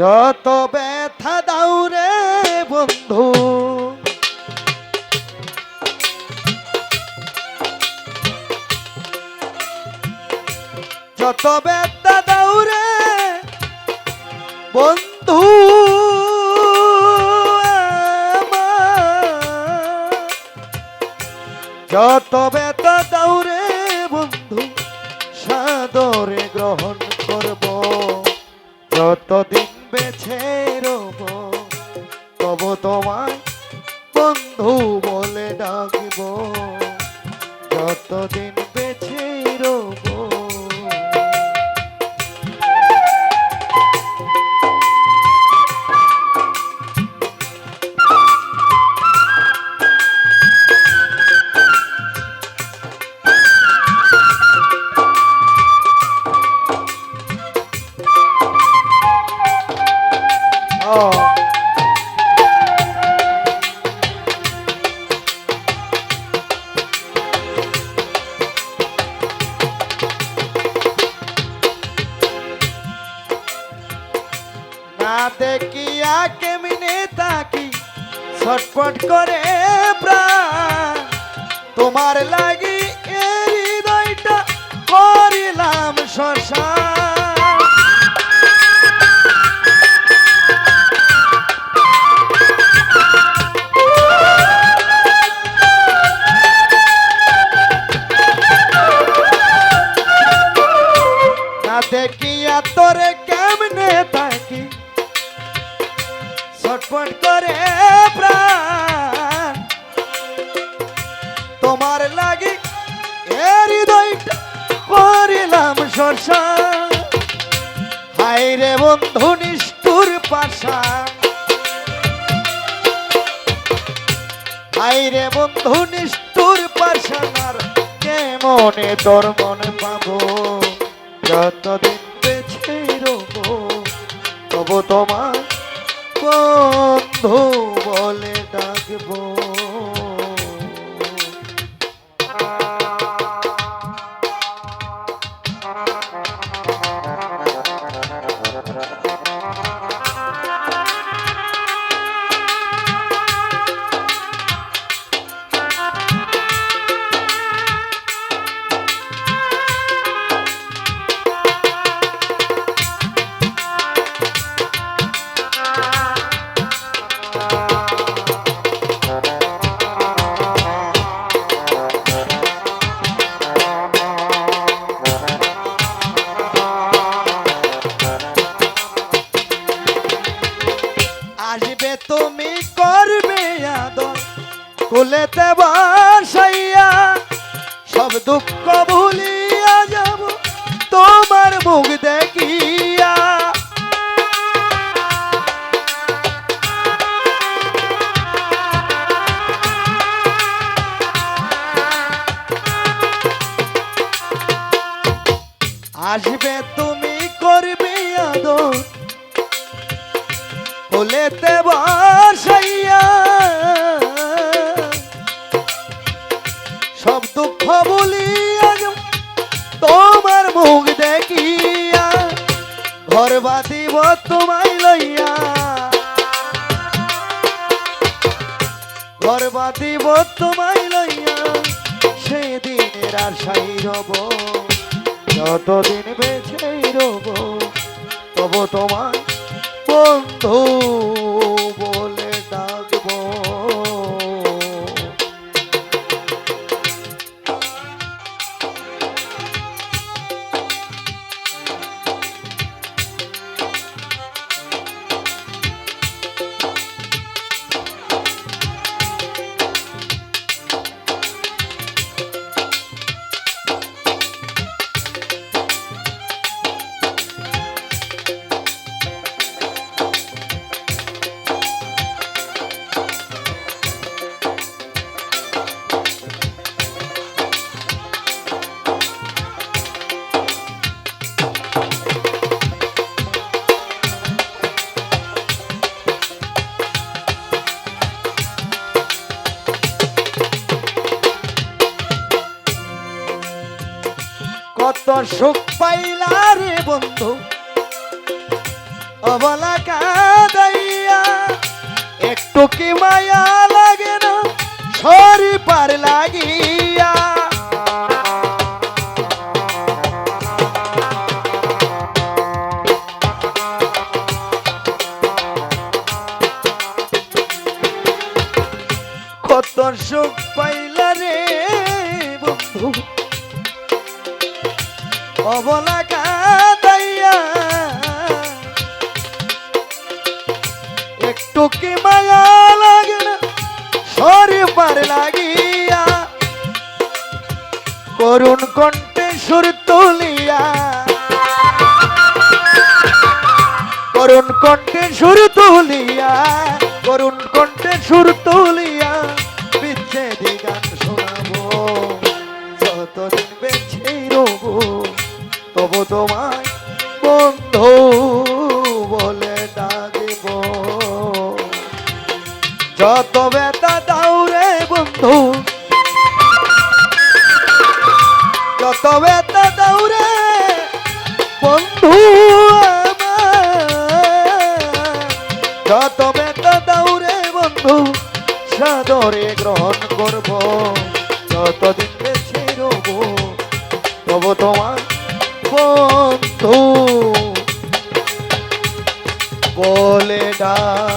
যত ব্যথা দাও রে বন্ধু যত ব্যথা দাও রে বন্ধু। যত ব্যথা দাও রে বন্ধু, সাদরে গ্রহণ করব যতদিন বেছে রব তব তোমায় বন্ধু বলে ডাকব। যতদিন না দেখিয়া কেমিনে তাকি ছটপট করে প্রাণ। তোমার লাগি এ হৃদয়টা করিলাম শ্মশান। না দেখিয়া তোরে কেমনে থাকি? ছটপট করে প্রাণ। তোমার লাগি হৃদয়টা করিলাম সরসা। হাই রে বন্ধু, নিষ্ঠুর পাশা। হাই রে বন্ধু, নিষ্ঠুর পাশানার কেমনে তোর মনে পাবো? যতদিন বেছে রব তবু তোমার বন্ধু বলে ডাকবো। কুলেতে বসাইয়া সব দুঃখ ভুলিয়া যাব তোমার মুখ দেখিয়া। আসবে তুমি ঘর বাঁধিব তোমায় লইয়া সেদিনের আশাই রব। যতদিন বেছে রব তবু তোমার বন্ধু সুখ পাইলা রে বন্ধু। একটু কি মায়া লাগে না? সরি পার লাগিয়া। কত সুখ পাইলা রে বন্ধু। অবলা কাদাইয়া একটু কি মায়া লাগিয়া। করুণ কণ্ঠে সুর তুলিয়া। করুণ কণ্ঠে সুর তুলিয়া, করুণ কণ্ঠে সুর তুলিয়া। তোমায় বন্ধু বলে ডাকিব যত বেতা দাও রে বন্ধু, যত বেতা দাও রে বন্ধু। যত বেতা দাও রে বন্ধু, সাদরে গ্রহণ করব যতদিন বেছে রব, তবু তোমার বন্ধু বলে ডাকে